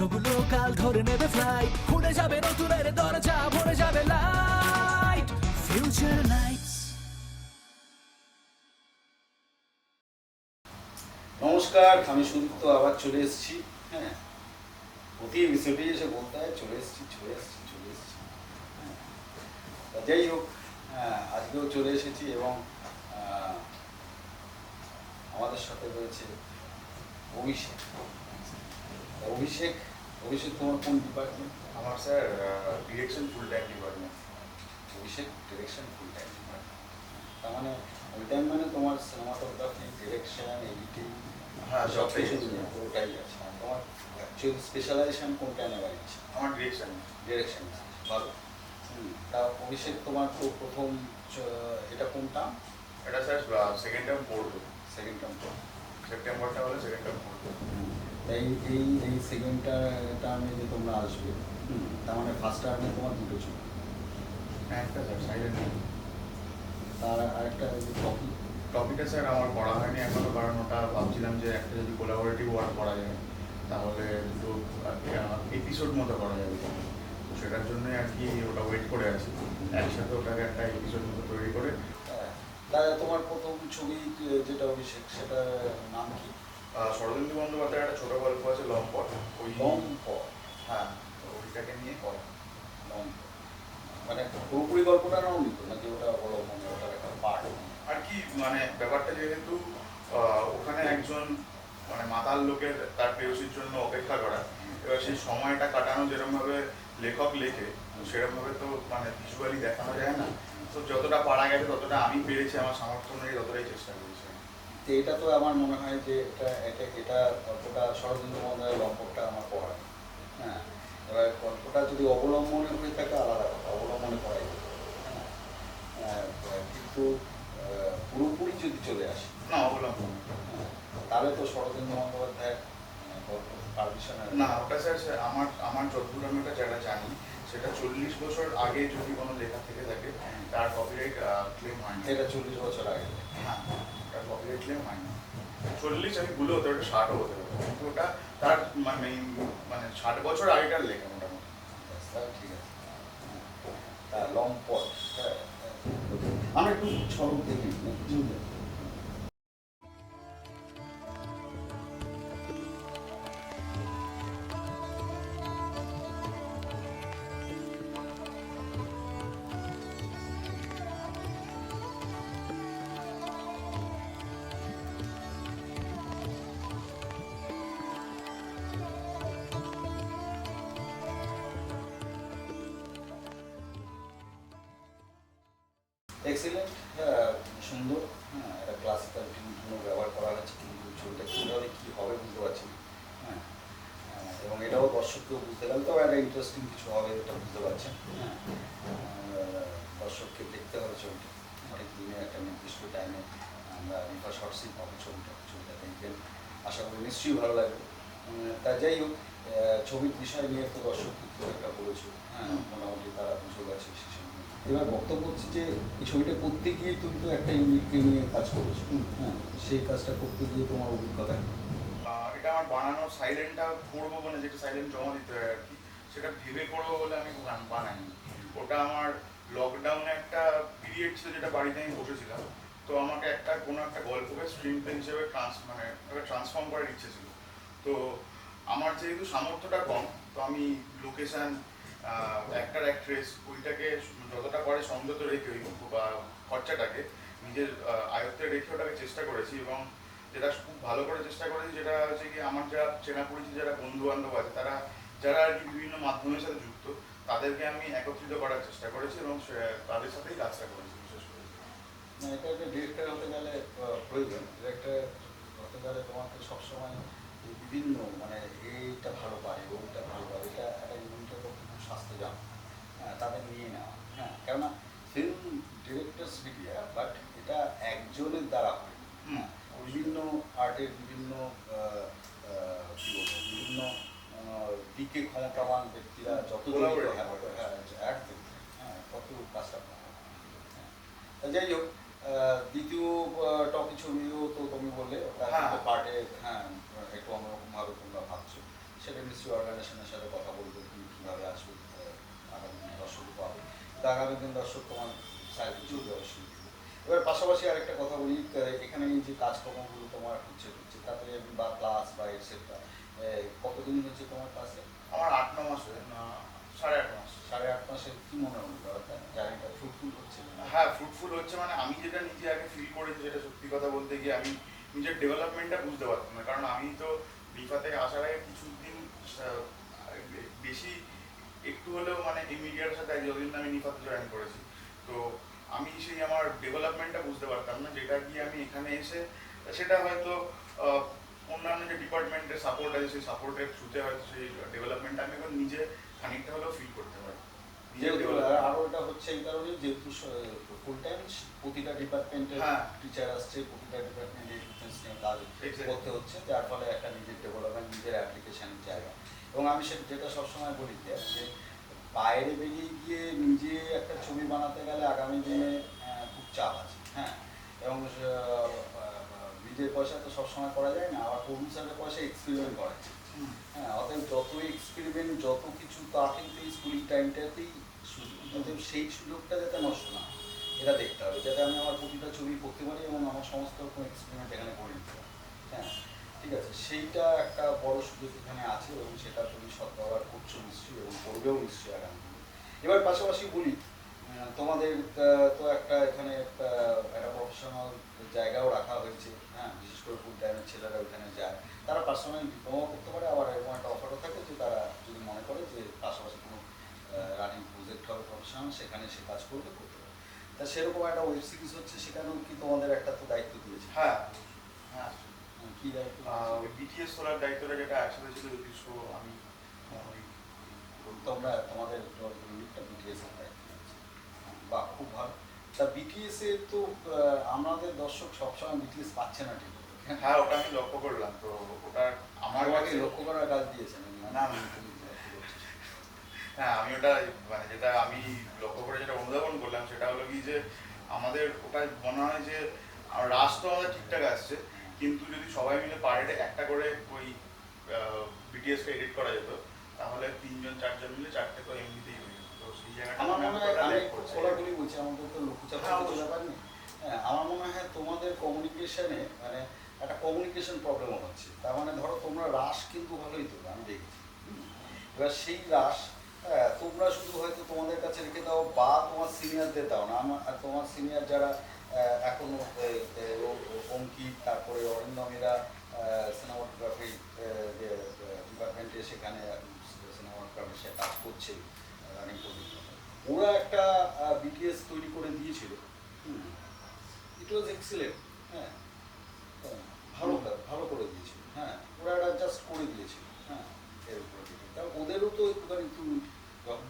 স্বপ্নগুলো কাল ধরে নেবে খুলে যাবে দরজা, ভরে যাবে লাইট ফিউচার নমস্কার, আমি সুদীপ্ত, আবার চলে এসেছি। হ্যাঁ প্রতি এপিসোডে এসে বলতে হয়, চলে এসেছি চলে এসেছি চলে এসেছি। হ্যাঁ। যাই হোক হ্যাঁ আজকেও চলে এসেছি এবং আমাদের সাথে রয়েছে অভিষেক। অভিষেক অভিষেক তোমার কোন ডিপার্টমেন্ট আমার sir direction full time department Abhishek direction full time department তার মানে ফুল টাইম মানে তোমার সিনেমাটোগ্রাফি ডিরেকশন এডিটিং হ্যাঁ, সব সবটাই কিছু আছে। নিয়ে পুরোটাই আছে আর তোমার অ্যাকচুয়ালি স্পেশালাইজেশন কোনটা নেওয়ার ইচ্ছে আমার ডিরেকশন ডিরেকশন ভালো হুম, তা অভিষেক তোমার তো প্রথম চ- এটা কোনটা এটা স্যার সেকেন্ড টার্ম পড়ব সেকেন্ড টার্ম সেপ্টেম্বরটা হলে সেকেন্ড টার্ম পড়ব এই এই এই সেকেন্ড টার্মে যে তোমরা আসবে তার মানে ফার্স্ট টার্মে তোমার দুটো ছবি। হ্যাঁ একটা স্যার সাইলেন্ট তার আরেকটা যে কপি টপিকটা স্যার আমার পড়া হয়নি এখনও কারণ ওটা ভাবছিলাম যে একটা যদি কোলাবোরেটিভ ওয়ার্ক করা যায় তাহলে দুটো এপিসোড মতো করা যাবে। তো সেটার জন্যই আর কি ওটা ওয়েট করে আছি। একসাথে ওটাকে একটা এপিসোড মতো তৈরি করে হ্যাঁ, তোমার প্রথম ছবি যেটা অভিষেক সেটার নাম কি? শরদিন্দু বন্দ্যোপাধ্যায়ের একটা ছোট গল্প আছে লম্পট। ওই লম্প হ্যাঁ ওইটাকে নিয়ে করা লম্প মানে পুরোপুরি গল্পটা নাও নিত নাকি ওটা বলো মানে ওটার একটা পার্ট? আর কি মানে ব্যাপারটা যেহেতু ওখানে একজন মানে মাতাল লোকের তার প্রেয়সীর জন্য অপেক্ষা করা এবার সেই সময়টা কাটানো যেরকমভাবে লেখক লেখে সেরকমভাবে তো মানে ভিজুয়ালি দেখানো যায় না। তো যতটা পারা গেছে ততটা আমি পেরেছি আমার সামর্থ্য অনুযায়ী ততটাই চেষ্টা করেছি তো এটা তো আমার মনে হয় যে এটা এটা এটা গল্পটা শরদিন্দু বন্দ্যোপাধ্যায়ের লম্পটটা আমার পড়া হ্যাঁ এবার গল্পটা যদি অবলম্বনে হয়ে থাকে আলাদা কথা অবলম্বনে পড়াই যেতে হ্যাঁ কিন্তু পুরোপুরি যদি চলে আসে। না অবলম্বন। হ্যাঁ, তাহলে তো শরদিন্দু বন্দ্যোপাধ্যায়ের গল্প পারমিশনের না ওটা স্যার আমার আমার যতদূর আমি ওটা যেটা জানি সেটা চল্লিশ বছর আগে যদি কোনো লেখা থেকে থাকে তার কপিরাইট ক্লেম হয় না এটা চল্লিশ বছর আগে। হ্যাঁ। তার কপিরাইট ক্লেম হয় না চল্লিশ আমি ভুলে হতে ওটা ষাটও হতে পারে। কিন্তু ওটা তার মানে মানে ষাট বছর আগেকার লেখা মোটামুটি। ঠিক আছে। তার লং পট আমরা একটু ছলক দেখি না কিছু সুন্দর। হ্যাঁ একটা ক্লাসিক্যাল টিউন ব্যবহার করা হয়েছে কিন্তু ছবিটা কীভাবে কী হবে বুঝতে পারছি না। হ্যাঁ এবং এটাও দর্শককেও বুঝতে গেলে তো একটা ইন্টারেস্টিং কিছু হবে এটা বুঝতে পারছেন হ্যাঁ দর্শককে দেখতে হবে ছবিটা। অনেক দিনে একটা নির্দিষ্ট টাইমে আমরা রিফা শর্টসই পাবো ছবিটা ছবিটা দেখবেন। আশা করি নিশ্চয়ই ভালো লাগবে। তা যাই হোক ছবির বিষয় নিয়ে তো দর্শক একটা বলেছে। হ্যাঁ মোটামুটি তারা বুঝে গেছে সেসব। এবার বক্তব্য হচ্ছে যে এই ছবিটা করতে গিয়ে তুমি তো একটা ইউনিটকে নিয়ে কাজ করেছ। হ্যাঁ সেই কাজটা করতে গিয়ে তোমার অভিজ্ঞতা এটা আমার বানানো সাইলেন্টটা করব মানে যেটা সাইলেন্ট জমা দিতে হয় আর কি সেটা ভেবে করব বলে আমি গান বানাইনি। ওটা আমার লকডাউনে একটা পিরিয়ড ছিল যেটা বাড়িতে আমি বসেছিলাম। তো আমাকে একটা কোনো একটা গল্পকে স্ট্রিম প্লে হিসেবে ট্রান্স মানে ট্রান্সফর্ম করার ইচ্ছে ছিল। তো আমার যেহেতু সামর্থ্যটা কম তো আমি লোকেশন অ্যাক্টার অ্যাক্ট্রেস ওইটাকে যতটা পারে সংযত রেখে ওই বা খরচাটাকে, নিজের আয়ত্তে রেখে ওটাকে চেষ্টা করেছি এবং যেটা খুব ভালো করে চেষ্টা করেছি যেটা হচ্ছে কি আমার যারা চেনা পরিচিত যারা বন্ধু বান্ধব আছে, তারা, যারা আর কি বিভিন্ন মাধ্যমের সাথে যুক্ত, তাদেরকে আমি একত্রিত করার চেষ্টা করেছি এবং তাদের সাথেই কাজটা করেছি, বিশেষ করে। এটা একটা ডিরেক্টর হতে গেলে প্রয়োজন। ডিরেক্টর হতে গেলে তোমাকে সবসময় বিভিন্ন মানে এইটা ভালো পারে ওইটা ভালো পারে এটা একটা ইউনিটের পক্ষে খুব স্বাস্থ্য জান হ্যাঁ তাদের নিয়ে নেওয়া হ্যাঁ কেননা ফিল্ম ডিরেক্টরস মিডিয়া বাট এটা একজনের দ্বারা হয় হুম। বিভিন্ন আর্টের বিভিন্ন আহ, আহ, কি বলব বিভিন্ন আহ, দিকে ক্ষমতাবান ব্যক্তিরা যত জড়িত Collaborate হ্যাঁ, করে। হ্যাঁ, অ্যাড দেখতে হ্যাঁ তত কাজটা ভালো হয়। হ্যাঁ। তা যাই হোক আহ, দ্বিতীয় টপিক ছবিও তো তুমি বললে হ্যাঁ। পার্টে হ্যাঁ একটু অন্যরকম ভাবে তোমরা ভাবছ। সেটা নিশ্চয়ই অর্গানাইজেশনের সাথে কথা বলব তুমি কীভাবে আসবে আগামী দিন দর্শক পাবে। তো আগামী দিন দর্শক তোমার সাইডে চলবে অবশ্যই এবার পাশাপাশি আরেকটা কথা বলি এখানে যে কাজকর্মগুলো তোমার হচ্ছে হচ্ছে তাতে বা ক্লাস বা এটসেট্রা কতদিন হচ্ছে তোমার ক্লাসে আমার আট ন মাস হয়ে সাড়ে আট মাস। সাড়ে আট মাসে কি মনে হলো জার্নিটা ফ্রুটফুল হচ্ছে না হ্যাঁ ফ্রুটফুল হচ্ছে মানে আমি যেটা নিজে আগে ফিল করেছি যেটা কথা বলতে গিয়ে আমি নিজের ডেভেলপমেন্টটা বুঝতে পারতাম না। কারণ আমি তো বিফা থেকে আসার আগে কিছুদিন বেশি একটু হলেও মানে এই মিডিয়ার সাথে যতদিন আমি নিফাতে জয়েন করেছি। তো আমি সেই আমার ডেভেলপমেন্টটা বুঝতে পারতাম না, যেটা কি আমি এখানে এসে সেটা হয়তো অন্যান্য যে ডিপার্টমেন্টের সাপোর্ট আছে, সেই সাপোর্টের থ্রুতে হয়তো সেই ডেভেলপমেন্টটা আমি এখন নিজে খানিকটা হলেও ফিল করতে পারি আরও এটা হচ্ছে এই কারণে যেহেতু ফুল টাইম প্রতিটা ডিপার্টমেন্টের। টিচার আসছে প্রতিটা ডিপার্টমেন্টে ডিফারেন্স নিয়ে কাজ করতে হচ্ছে। যার ফলে একটা নিজের ডেভেলপমেন্ট নিজের অ্যাপ্লিকেশনের জায়গা। এবং আমি সেটা যেটা সবসময় বলি যে যে বাইরে বেরিয়ে গিয়ে নিজে একটা ছবি বানাতে গেলে আগামী দিনে খুব চাপ আছে। হ্যাঁ? এবং নিজের পয়সা তো সবসময় করা যায় না। আবার প্রডিউসারের পয়সা এক্সপেরিমেন্ট করা যায়। হ্যাঁ? অতএব যত এক্সপেরিমেন্ট যত কিছু তা কিন্তু স্কুলিং টাইমটাতেই সুযোগ অতএব সেই সুযোগটা যাতে নষ্ট না এটা দেখতে হবে। যাতে আমি আমার প্রতিটা ছবি করতে পারি এবং আমার সমস্ত রকম এক্সপেরিমেন্ট এখানে করে নিতে হ্যাঁ ঠিক আছে? সেইটা একটা বড় সুযোগ এখানে আছে এবং সেটা তুমি সদ্ব্যবহার করছ নিশ্চয়ই এবং করবেও নিশ্চয়ই আগামী এবার পাশাপাশি বলি তোমাদের তো একটা এখানে একটা প্রফেশনাল জায়গাও রাখা হয়েছে। হ্যাঁ বিশেষ করে ফুল টাইমের ছেলেরা ওখানে যায়। তারা পার্সোনালি ডিপ্লোমা করতে পারে, আবার এরকম একটা অফারও থাকে যে তারা যদি মনে করে যে পাশাপাশি রানিং প্রজেক্ট হবে প্রফেশনাল সেখানে সে কাজ করবে করতে পারে তা সেরকম একটা ওয়েব সিরিজ হচ্ছে সেখানেও কি তোমাদের একটা তো দায়িত্ব দিয়েছে? হ্যাঁ হ্যাঁ কি দায়িত্ব? বিটিএস তোলার দায়িত্বটা যেটা একসাথে ছিল যথেষ্ট আমি তোমরা তোমাদের ইউনিটটা বিটিএস এর দায়িত্ব। বাহ খুব ভালো। তা বিটিএস এ তো আমাদের দর্শক সবসময় বিটিএস পাচ্ছে না ঠিক হ্যাঁ ওটা আমি লক্ষ্য করলাম। তো ওটা আমার আমার আগে লক্ষ্য করার কাজ দিয়েছেন না, না। হ্যাঁ আমি ওটা মানে যেটা আমি লক্ষ্য করে যেটা অনুধাবন করলাম সেটা হলো কি যে আমাদের ওটা মনে হয় যে রাস তো আমাদের ঠিকঠাক আসছে কিন্তু যদি সবাই মিলে পার একটা করে ওই বিটিএসকে এডিট করা যেত তাহলে তিনজন চারজন মিলে চারটে তো এমনিতেই হয়ে যেত। তো সেই জায়গাটা আমার আমি মনে হয় আমি খোলাখুলি বলছি আমাদের তো লক্ষ্যচাপ হ্যাঁ, কিছু ব্যাপার নেই হ্যাঁ আমার মনে হয় তোমাদের কমিউনিকেশনে মানে একটা কমিউনিকেশন প্রবলেম হচ্ছে। তার মানে ধরো তোমরা রাস কিন্তু ভালোই তো আমি দেখেছি। এবার সেই রাস হ্যাঁ, তোমরা শুধু হয়তো তোমাদের কাছে রেখে দাও বা তোমার সিনিয়রদের দাও না। আমার তোমার সিনিয়র যারা এখনও অঙ্কিত তারপরে অরিন্দমেরা সিনেমাটোগ্রাফি ডিপার্টমেন্টে সেখানে সিনেমাটোগ্রাফি সে কাজ করছে রানিং ওরা একটা বিটিএস তৈরি করে দিয়েছিল। ইট ওয়াজ এক্সিলেন্ট হ্যাঁ। ভালো ভালো করে দিয়েছিল হ্যাঁ। ওরা একটা জাস্ট করে দিয়েছিল হ্যাঁ এর উপরে। ওদেরও তো একটুখানি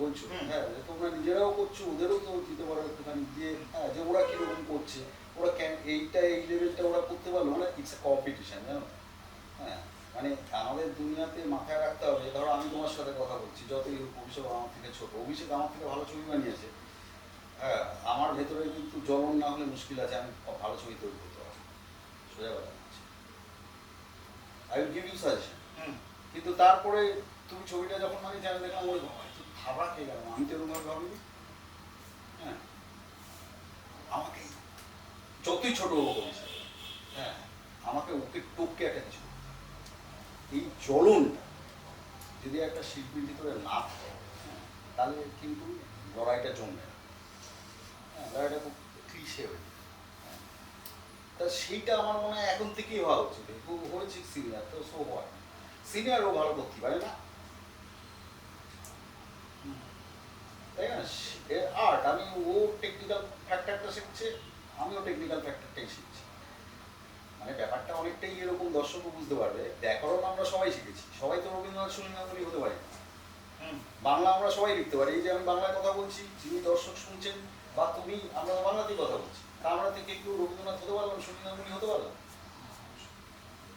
বলছো? হ্যাঁ যে তোমরা নিজেরাও করছ ওদেরও তো দিতে পারো একটুখানি। দিয়ে হ্যাঁ যে ওরা কীরকম করছে ওরা কেন এইটা এই লেভেলটা ওরা করতে পারল? মানে ইটস এ কম্পিটিশন জানো? হ্যাঁ মানে আমাদের দুনিয়াতে মাথায় রাখতে হবে ধরো আমি তোমার সাথে কথা বলছি যতই হোক অভিষেক আমার থেকে ছোট অভিষেক আমার থেকে ভালো ছবি বানিয়েছে। হ্যাঁ আমার ভেতরে কিন্তু জ্বলন না হলে মুশকিল আছে আমি ভালো ছবি তৈরি করতে পারব সোজা কথা I will give you suggestion কিন্তু তারপরে তুমি ছবিটা যখন মানে জানি দেখলাম কি খাবার খেয়ে গেলাম আমি তো ভাবিনি। হ্যাঁ। আমাকে যতই ছোট হ্যাঁ আমাকে ওকে টপকে একটা কিছু এই জ্বলনটা যদি একটা শিল্পীর ভিতরে না থাকে হ্যাঁ, তাহলে কিন্তু লড়াইটা জমবে হ্যাঁ লড়াইটা খুব ক্লিশে হয়ে হ্যাঁ। তা সেইটা আমার মনে হয় এখন থেকেই হওয়া উচিত। হয়েছে সিনিয়র তো সো হয় সিনিয়রও ভালো করতে পারে না। তাই না? আর্ট আমি ও টেকনিক্যাল ফ্যাক্টরটা শিখছে আমিও টেকনিক্যাল ফ্যাক্টরটাই শিখছি। মানে ব্যাপারটা অনেকটাই এরকম দর্শকও বুঝতে পারবে ব্যাকরণ আমরা সবাই শিখেছি। সবাই তো রবীন্দ্রনাথ সুনীলনাথী হতে পারি। বাংলা আমরা সবাই লিখতে পারি। এই যে আমি বাংলায় কথা বলছি যিনি দর্শক শুনছেন বা তুমি আমরা বাংলাতেই কথা বলছি। তা আমরা থেকে কেউ রবীন্দ্রনাথ হতে পারলাম সুনীলনাথী হতে পারলাম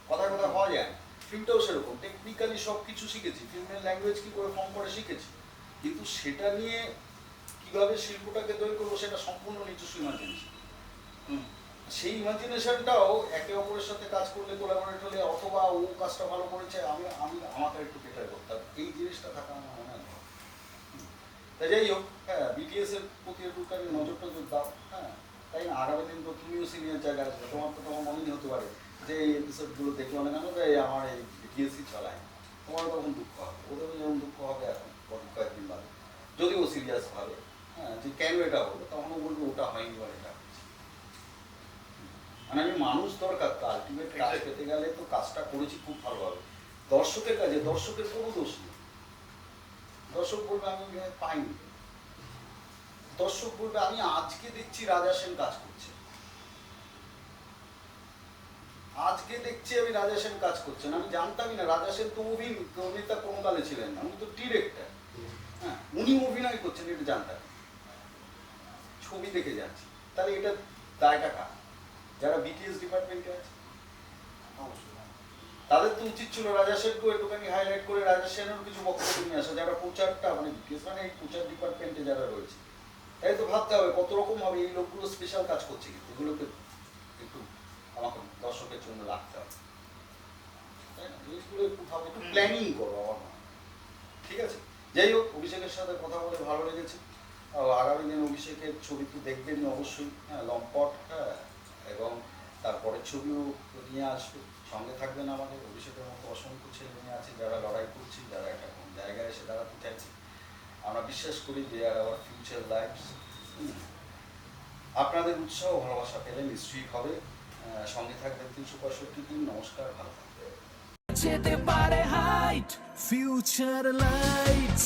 কথায় কথা হওয়া যায় ফিল্মটাও সেরকম। টেকনিক্যালি সব কিছু শিখেছি। ফিল্মের ল্যাঙ্গুয়েজ কী করে ফর্ম করে শিখেছি। কিন্তু সেটা নিয়ে কীভাবে শিল্পটাকে তৈরি করব সেটা সম্পূর্ণ নিজস্ব ইমার্জেন্সি হুম, সেই ইমাজিনেশনটাও একে অপরের সাথে কাজ করলে কোলাবোরেট হলে অথবা ও কাজটা ভালো করেছে আমি আমি আমাকে একটু বেটার করতাম এই জিনিসটা থাকা আমার মনে হয় ভালো। হুম। তা যাই হোক হ্যাঁ বিটিএস এর প্রতি একটুখানি নজর টজর দাও। হ্যাঁ তাই না? আগামী দিন তো তুমিও সিনিয়র জায়গায় আসবে তোমার তো তোমার মনেই হতে পারে যে এই এপিসোডগুলো দেখল না কেন যে আমার এই বিটিএসই চালায়। তোমারও তখন দুঃখ হবে ওদেরও যেমন দুঃখ হবে এখন। কয়েকদিন বাদে। যদি ও সিরিয়াস ভাবে হ্যাঁ যে কেন এটা হলো তখন ও বলবে ওটা হয়নি বা এটা। মানে আমি মানুষ দরকার তো আলটিমেট কাজ. পেতে গেলে তো কাজটা করেছি খুব ভালোভাবে। দর্শকের কাছে দর্শকের কোনো দোষ নেই। দর্শক বলবে আমি পাইনি। দর্শক বলবে আমি আজকে দেখছি রাজা সেন কাজ করছে। আজকে দেখছি আমি রাজা সেন কাজ করছেন আমি জানতামই না রাজা সেন তো অভিন- অভিনেতা কোনো কালে ছিলেন না। উনি তো ডিরেক্টর হ্যাঁ উনি অভিনয় করছেন এটা জানতাম ছবি দেখে যাচ্ছি। তাহলে এটা দায়টা কার? যারা বিটিএস ডিপার্টমেন্টে আছে? তাদের তো উচিত ছিল রাজা সেনকেও একটুখানি হাইলাইট করে রাজা সেনের কিছু বক্তব্য নিয়ে আসা। যারা প্রচারটা মানে বিটিএস মানে এই প্রচার ডিপার্টমেন্টে যারা রয়েছে, তাই তো ভাবতে হবে কত রকম হবে এই লোকগুলো স্পেশাল কাজ করছে কিন্তু। এগুলোকে একটু আমাকে দর্শকের জন্য রাখতে হবে। তাই না? জিনিসগুলো একটু ভাবে, একটু প্ল্যানিং করো আমার মনে হয়। ঠিক আছে যাই হোক, অভিষেকের সাথে কথা বলে ভালো লেগেছে। আগামী দিন অভিষেকের ছবি তো দেখবেনই অবশ্যই। হ্যাঁ লম্পট হ্যাঁ এবং তারপরের ছবিও নিয়ে আসবে। সঙ্গে থাকবেন আমাদের অভিষেকের মতো অসংখ্য ছেলে মেয়ে আছে যারা লড়াই করছে, যারা একটা কোন জায়গায় এসে দাঁড়াতে চাইছে। আমরা বিশ্বাস করি যে আর আওয়ার ফিউচার লাইফ আপনাদের উৎসাহ ভালোবাসা পেলে নিশ্চয়ই হবে। সঙ্গে থাকবেন তিনশো পঁয়ষট্টি দিন। নমস্কার, ভালো যেতে পারে হাইট ফিউচার লাইটস